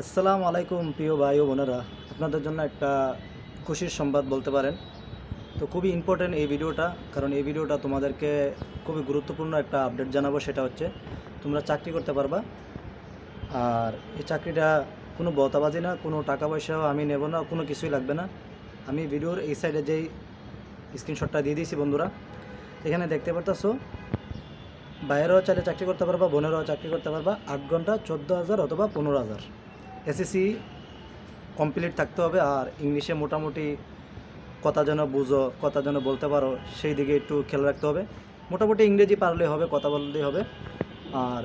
আসসালামু আলাইকুম প্রিয় ভাই ও বোনেরা। আপনাদের জন্য একটা খুশির সংবাদ বলতে পারেন। তো খুবই ইম্পর্টেন্ট এই ভিডিওটা, কারণ এই ভিডিওটা তোমাদেরকে খুবই গুরুত্বপূর্ণ একটা আপডেট জানাব, সেটা হচ্ছে তোমরা চাকরি করতে পারবা। আর এই চাকরিটা কোনো বতাবাজি না, কোনো টাকা পয়সাও আমি নেব না, কোনো কিছুই লাগবে না। আমি ভিডিওর এই সাইডে যেই স্ক্রিনশটটা দিয়ে দিয়েছি বন্ধুরা, এখানে দেখতে পারতেছো, বাইরেও চাইলে চাকরি করতে পারবা, বোনেরাও চাকরি করতে পারবা, আট ঘণ্টা চোদ্দ হাজার অথবা পনেরো হাজার। এসএসসি কমপ্লিট থাকতে হবে আর ইংলিশে মোটামুটি কথা যেন বুঝো, কথা যেন বলতে পারো, সেই দিকে একটু খেয়াল রাখতে হবে। মোটামুটি ইংরেজি পারলে হবে, কথা বললেই হবে। আর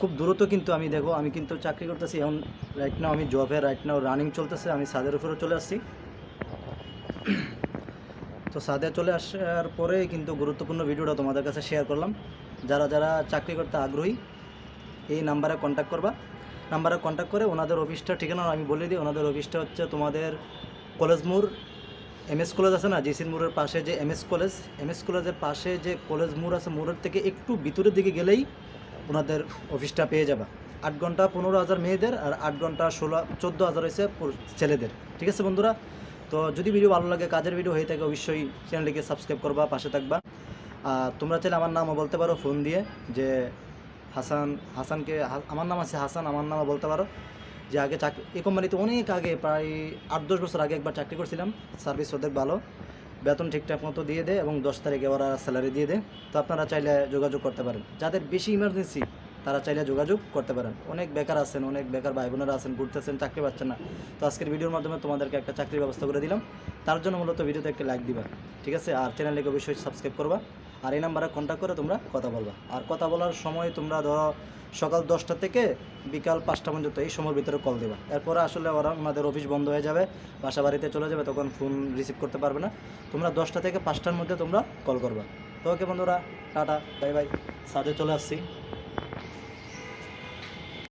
খুব দ্রুত কিন্তু আমি দেখো, আমি কিন্তু চাকরি করতেছি, এখন রাইট নাও আমি জবে রাইট নাও রানিং চলতেছে, আমি সাদের উপরে চলে আসছি। তো সাদে চলে আসার পরে কিন্তু গুরুত্বপূর্ণ ভিডিওটা তোমাদের কাছে শেয়ার করলাম। যারা যারা চাকরি করতে আগ্রহী, এই নাম্বারে কন্ট্যাক্ট করবা। নাম্বারে কন্ট্যাক্ট করে ওনাদের অফিসটা ঠিকানা আমি বলে দিই, ওনাদের অফিসটা হচ্ছে তোমাদের কলেজ মোড় এম এস কলেজ আছে না জিসির মোড়ের পাশে যে M S college M S কলেজের পাশে যে কলেজ মোড় আছে, মোড়ের থেকে একটু ভিতরের দিকে গেলেই ওনাদের অফিসটা পেয়ে যাবা। আট ঘণ্টা পনেরো হাজার মেয়েদের আর আট ঘণ্টা ষোলো, চোদ্দ হাজার হয়েছে ছেলেদের। ঠিক আছে বন্ধুরা? তো যদি ভিডিও ভালো লাগে, কাজের ভিডিও হয়ে থাকে, অবশ্যই চ্যানেলটিকে সাবস্ক্রাইব করবা, পাশে থাকবা। আর তোমরা চাইলে আমার নামও বলতে পারো ফোন দিয়ে, যে হাসান, হাসানকে আমার নাম আছে হাসান, আমার নামও বলতে পারো। যে আগে চাকরি এই কোম্পানিতে অনেক আগে, প্রায় আট দশ বছর আগে একবার চাকরি করছিলাম। সার্ভিস ওদের ভালো। বেতন ঠিকঠাক মতো দিয়ে দেয় এবং দশ তারিখে ওরা স্যালারি দিয়ে দেয় তো আপনারা চাইলে যোগাযোগ করতে পারেন। যাদের বেশি ইমার্জেন্সি তারা চাইলে যোগাযোগ করতে পারেন। অনেক বেকার আছেন, অনেক বেকার ভাই বোনেরা আছেন, ঘুরতেছেন, চাকরি পাচ্ছেন না। তো আজকের ভিডিওর মাধ্যমে তোমাদেরকে একটা চাকরির ব্যবস্থা করে দিলাম। তার জন্য মূলত ভিডিওতে একটা লাইক দিবা। ঠিক আছে? আর চ্যানেলটিকে অবশ্যই সাবস্ক্রাইব করবা। আর এই নাম্বারে কন্ট্যাক্ট করে তোমরা কথা বলবা। আর কথা বলার সময় তোমরা ধরো সকাল দশটা থেকে বিকাল পাঁচটা পর্যন্ত এই সময়ের ভিতরে কল দেবা। এরপরে আসলে ওরা আমাদের অফিস বন্ধ হয়ে যাবে, বাসা বাড়িতে চলে যাবে, তখন ফোন রিসিভ করতে পারবে না। তোমরা দশটা থেকে পাঁচটার মধ্যে তোমরা কল করবা। তো ওকে বন্ধুরা, টাটা বাই বাই সাজে চলে আসছি।